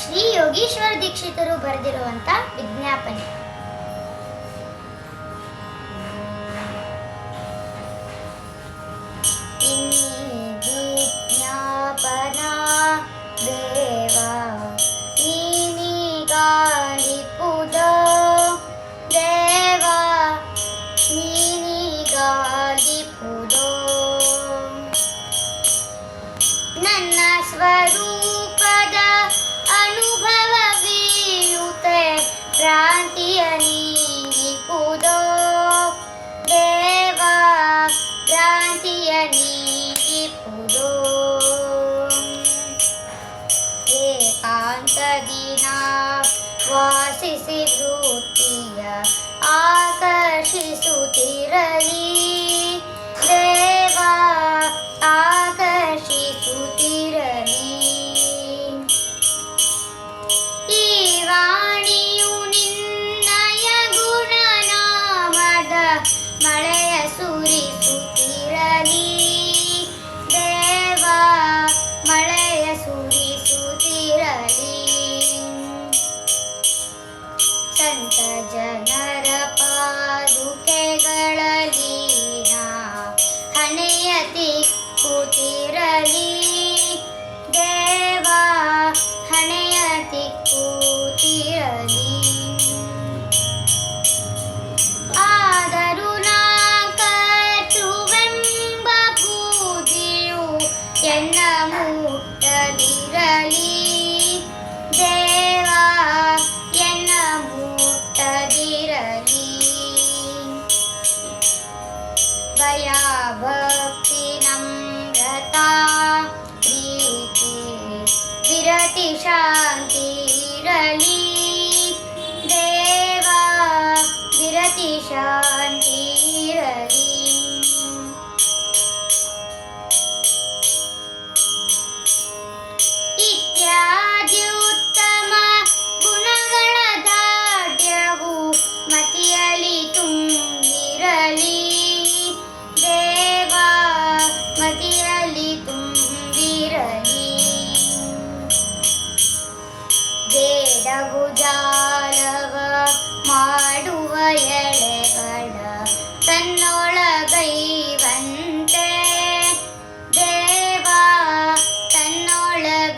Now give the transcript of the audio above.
ಶ್ರೀ ಯೋಗೀಶ್ವರ ದೀಕ್ಷಿತರು ಬರೆದಿರುವಂತ ವಿಜ್ಞಾಪನೆ. ವಿಜ್ಞಾಪನಾ ದೇವಾ ನೀನಿಗಾಲಿಪುದೋ प्रान्तीयनी पुदो देवा प्रान्तीयनी हि पुदो एकान्त दीना वासिषि या भक्तिनं रता प्रीति विरतिशान्तिरली ಬೇಡವು ಜಾಲವ ಮಾಡುವ ಎಳೆಗಳ ತನ್ನೊಳಗೈವಂತೆ. ದೇವಾ ತನ್ನೊಳಗೈವಂತೆ.